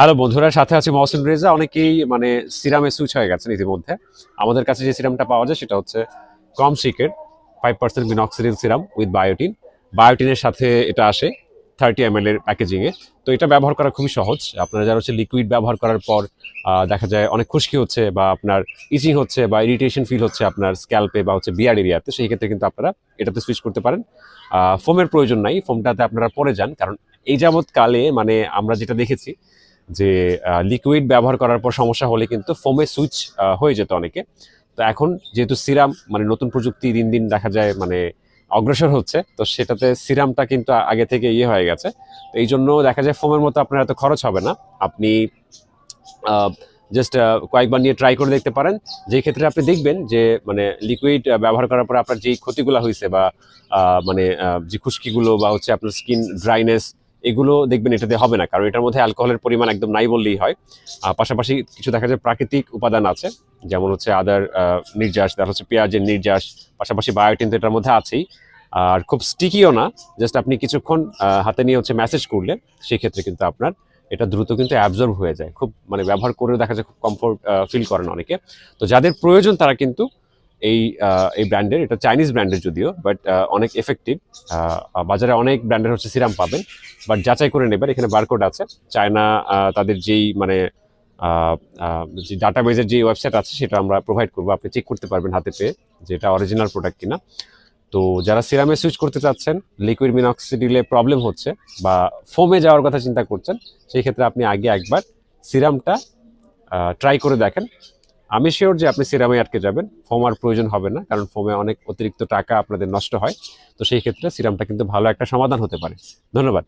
Hello বন্ধুরা সাথে আছে মহসিন রেজা। অনেকেই মানে সিরামে সুইচ হয়ে গেছেন ইতিমধ্যে। আমাদের কাছে যে সিরামটা পাওয়া যায় সেটা হচ্ছে কম সিকের five percent minoxidil serum with biotin বায়োটিনের সাথে এটা আসে থার্টি এম এর প্যাকেজিংয়ে তো এটা ব্যবহার করা খুবই সহজ। আপনারা যারা হচ্ছে লিকুইড ব্যবহার করার পর দেখা যায় অনেক খুশকি হচ্ছে বা আপনার ইচিং হচ্ছে বা ইরিটেশন ফিল হচ্ছে আপনার স্ক্যাল্পে বা হচ্ছে বিয়ার এরিয়াতে সেই ক্ষেত্রে কিন্তু আপনারা এটাতে সুইচ করতে পারেন। ফোমের প্রয়োজন নাই। ফোমটাতে আপনারা পরে যান। কারণ এই যাবৎকালে মানে আমরা যেটা দেখেছি যে লিকুইড ব্যবহার করার পর সমস্যা হলে কিন্তু ফোমে সুইচ হয়ে যেত অনেকে। তো এখন যেহেতু সিরাম মানে নতুন প্রযুক্তি দিন দিন দেখা যায় মানে অগ্রসর হচ্ছে, তো সেটাতে সিরামটা কিন্তু আগে থেকে ইয়ে হয়ে গেছে। তো এই জন্য দেখা যায় ফোমের মতো আপনার এত খরচ হবে না। আপনি জাস্ট কয়েকবার নিয়ে ট্রাই করে দেখতে পারেন। যে ক্ষেত্রে আপনি দেখবেন যে মানে লিকুইড ব্যবহার করার পর আপনার যেই ক্ষতিগুলো হয়েছে বা মানে যে খুশকিগুলো বা হচ্ছে আপনার স্কিন ড্রাইনেস এগুলো দেখবেন এটাতে হবে না, কারণ এটার মধ্যে অ্যালকোহলের পরিমাণ একদম নাই বললেই হয়। পাশাপাশি কিছু দেখা যায় প্রাকৃতিক উপাদান আছে, যেমন হচ্ছে আদার নির্যাস তার হচ্ছে পেঁয়াজের নির্যাস, পাশাপাশি বায়োটিন তো এটার মধ্যে আছেই। আর খুব স্টিকিও না জাস্ট আপনি কিছুক্ষণ হাতে নিয়ে হচ্ছে মেসেজ করলে সেই ক্ষেত্রে কিন্তু আপনার এটা দ্রুত কিন্তু অ্যাবজর্ব হয়ে যায়। খুব মানে ব্যবহার করে দেখা যায় খুব কমফোর্ট ফিল করেন অনেকে। তো যাদের প্রয়োজন তারা কিন্তু এই এই ব্র্যান্ডের এটা চাইনিজ ব্র্যান্ডের যদিও বাট অনেক এফেক্টিভ বাজারে অনেক ব্র্যান্ডের হচ্ছে সিরাম পাবেন বাট যাচাই করে নেবেন, এখানে বারকোড আছে চায়না তাদের যেই মানে যে ডাটাবেজের যে ওয়েবসাইট আছে, সেটা আমরা প্রোভাইড করব, আপনি চেক করতে পারবেন হাতে পেয়ে যে এটা অরিজিনাল প্রোডাক্ট কিনা। তো যারা সিরামে সুইচ করতে চাচ্ছেন লিকুইড মিনক্সিডিলে প্রবলেম হচ্ছে, বা ফোমে যাওয়ার কথা চিন্তা করছেন, সেই ক্ষেত্রে আপনি আগে একবার সিরামটা ট্রাই করে দেখেন আমি শিওর যে আপনি সিরামে আটকে যাবেন। ফোম আর প্রয়োজন হবে না, কারণ ফোমে অনেক অতিরিক্ত টাকা আপনাদের নষ্ট হয়। তো সেই ক্ষেত্রে সিরামটা কিন্তু ভালো একটা সমাধান হতে পারে। ধন্যবাদ।